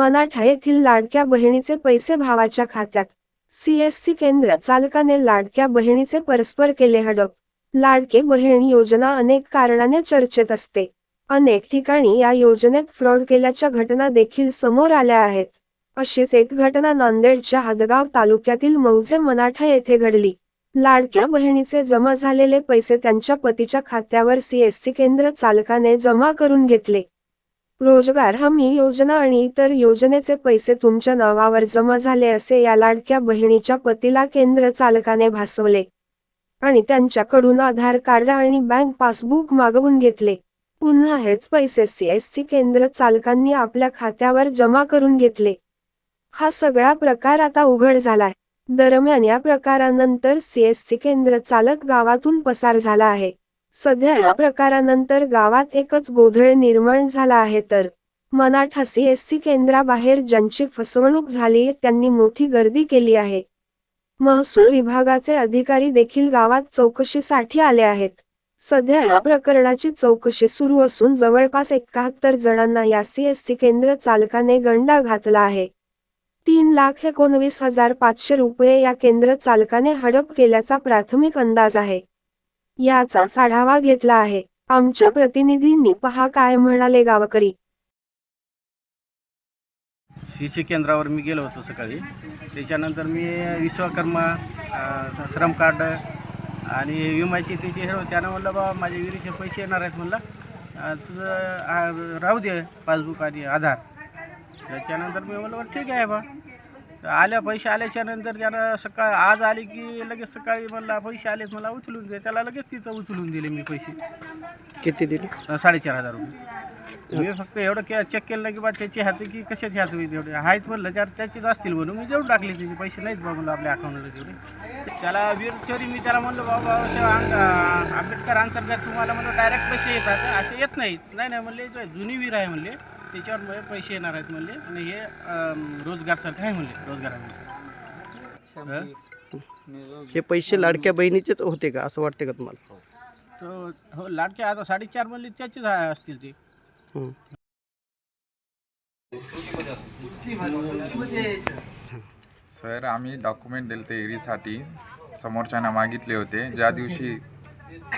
मनाठा येथील लाडक्या बहिणीचे पैसे भावाच्या खात्यात. सीएससी केंद्र चालकाने लाडक्या बहिणीचे परस्पर केले हडप. लाडके बहीण योजना अनेक कारणाने चर्चेत असते. अनेक ठिकाणी या योजनेत फ्रॉड केल्याच्या घटना देखील समोर आल्या आहेत. अशीच एक घटना नांदेडच्या हदगाव तालुक्यातील मौजे मनाठा येथे घडली. लाडक्या बहिणीचे जमा झालेले पैसे त्यांच्या पतीच्या खात्यावर सीएससी केंद्र चालकाने जमा करून घेतले. रोजगार हमी योजना आणि इतर योजनेचे पैसे तुमच्या नावावर जमा झाले असे या लाडक्या बहिणीच्या पतीला केंद्र चालकाने भासवले आणि त्यांच्याकडून आधार कार्ड आणि बँक पासबुक मागवून घेतले. पुन्हा हेच पैसे सीएससी केंद्र चालकांनी आपल्या खात्यावर जमा करून घेतले. हा सगळा प्रकार आता उघड झालाय. दरम्यान या प्रकारानंतर सीएससी केंद्र चालक गावातून पसार झाला आहे. सध्या या प्रकारानंतर गावात एकच गोधळ निर्माण झाला आहे तर मनाठा सीएससी केंद्राबाहेर ज्यांची फसवणूक झाली त्यांनी मोठी गर्दी केली आहे. महसूल विभागाचे अधिकारी देखील गावात चौकशीसाठी आले आहेत. सध्या या प्रकरणाची चौकशी सुरू असून जवळपास एकाहत्तर जणांना या सीएससी केंद्र चालकाने गंडा घातला आहे. तीन लाख एकोणवीस हजार पाचशे रुपये या केंद्र चालकाने हडप केल्याचा प्राथमिक अंदाज आहे. याचाच आढावा घेतला आहे. आमच्या प्रतिनिधींनी पहा काय म्हणाले गावकरी. सी केंद्रावर मी गेलो होतो सकाळी. त्याच्यानंतर मी विश्वकर्मा श्रम कार्ड आणि विमाची त्याची हे त्यानं म्हणलं बा माझे विहिरीचे पैसे येणार आहेत म्हणलं. तुझं राहू दे पासबुक आणि आधार. त्याच्यानंतर मी म्हणलं ठीक आहे बा आल्या पैसे आल्याच्यानंतर त्यानं सकाळ आज आले की लगेच सकाळी म्हणला पैसे आलेत. मला उचलून दे त्याला लगेच तिचं उचलून दिले मी पैसे. किती दिली? अ, साडेचार हजार रुपये. मी फक्त एवढं के चेक केलं नाही की बा त्याची हात की कशाची हात होईल एवढे. आहेत म्हणलं त्यात त्याचेच असतील म्हणून मी देऊन टाकले त्याचे पैसे नाहीत बा म्हणलं आपल्या अकाउंटला तेवढे त्याला वीरचोरी मी त्याला म्हणलं बाबा आंबेडकर अंतर्गत तुम्हाला म्हणलं डायरेक्ट पैसे येतात असे येत नाहीत. नाही नाही म्हणले जो जुनी वीर आहे म्हणले. त्याच्यावर पैसे येणार आहेत म्हणले. आणि हे अम, रोजगारसाठी आहे म्हणले रोजगारामध्ये. हं? हे पैसे लाडक्या बहिणीचेच होते का? असं वाटते का तुम्हाला? तो हो लाडके आता साडेचार म्हणले त्याचेच आहे- असतील ते. हं. सर आम्ही डॉक्युमेंट दिले ते एरीसाठी. समोरच्यांना मागितले होते. ज्या दिवशी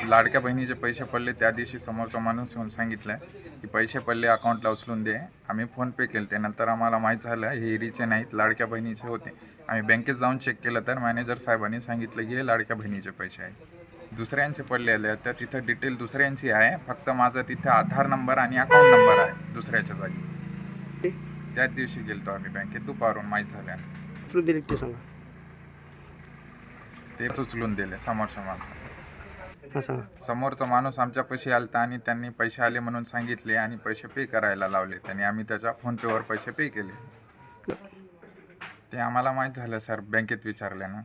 लाडक्या बहिणीचे पैसे पडले त्या दिवशी समोरचा माणूस येऊन सांगितलं की पैसे पडले अकाउंटला उचलून दे. आम्ही फोनपे केले. ते नंतर आम्हाला माहीत झालं हे एरीचे नाहीत लाडक्या बहिणीचे होते. आम्ही बँकेत जाऊन चेक केलं तर मॅनेजर साहेबांनी सांगितलं की हे लाडक्या बहिणीचे पैसे आहेत. दुसऱ्यांचे पडलेले तर तिथं डिटेल दुसऱ्यांची आहे. फक्त माझा तिथं आधार नंबर आणि अकाउंट नंबर आहे दुसऱ्याच्या जागी. त्याच दिवशी गेलतो आम्ही बँकेत. दुपारून माहीत दिली ते उचलून दिले समोरच्या माणसाने हां सांगा. समोरचा माणूस आमच्या पैसे आलता आणि त्यांनी पैसे आले म्हणून सांगितले आणि पैसे पे करायला लावले. त्यांनी आम्ही त्याच्या फोनपेवर पैसे पे केले. ते आम्हाला माहीत झालं सर बँकेत विचारल्यानं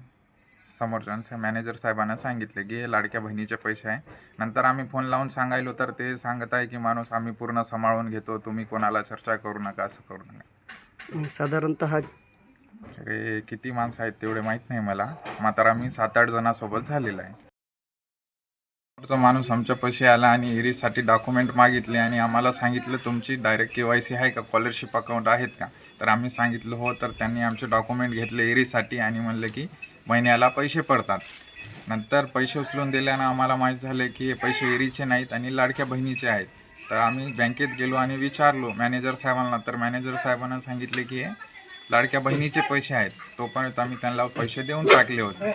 समोरच्या मॅनेजर साहेबांना सांगितले की हे लाडक्या बहिणीचे पैसे आहे. नंतर आम्ही फोन लावून सांगायलो तर ते सांगत आहे की माणूस आम्ही पूर्ण सांभाळून घेतो. तुम्ही कोणाला चर्चा करू नका असं करू नका. साधारणतः अरे किती माणसं आहेत तेवढे माहीत नाही मला. मात्र आम्ही सात आठ जणांसोबत झालेला आहे. समोरचा माणूस आमच्या पैसे आला आणि एरीसाठी डॉक्युमेंट मागितले आणि आम्हाला सांगितलं तुमची डायरेक्ट के वाय सी आहे का? स्कॉलरशिप अकाउंट आहेत का? तर आम्ही सांगितलं हो. तर त्यांनी आमचे डॉक्युमेंट घेतले एरीसाठी आणि म्हणलं की महिन्याला पैसे पडतात. नंतर पैसे उचलून दिल्यानं आम्हाला माहीत झाले की हे पैसे एरीचे नाहीत आणि लाडक्या बहिणीचे आहेत. तर आम्ही बँकेत गेलो आणि विचारलो मॅनेजर साहेबांना. तर मॅनेजर साहेबांना सांगितले की हे लाडक्या बहिणीचे पैसे आहेत. तोपर्यंत आम्ही त्यांना पैसे देऊन टाकले होते.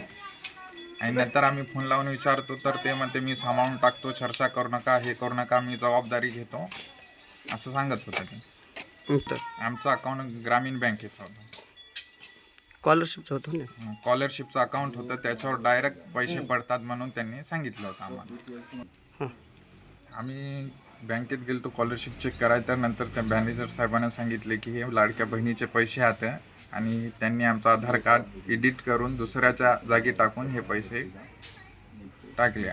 आणि नंतर आम्ही फोन लावून विचारतो तर ते म्हणते मी सामावून टाकतो चर्चा करू नका हे करू नका मी जबाबदारी घेतो. असं सांगत होतं ते. तर आमचं अकाउंट ग्रामीण बँकेचं होतं. स्कॉलरशिपचं होतं ना? स्कॉलरशिपचं अकाउंट होतं त्याच्यावर डायरेक्ट पैसे पडतात म्हणून त्यांनी सांगितलं होतं आम्हाला. आम्ही बँकेत गेलो स्कॉलरशिप चेक करायला तर नंतर त्या मॅनेजर साहेबांना सांगितले की हे लाडक्या बहिणीचे पैसे आहेत आणि त्यांनी आमचं आधार कार्ड एडिट करून दुसऱ्याच्या जागी टाकून हे पैसे टाकले.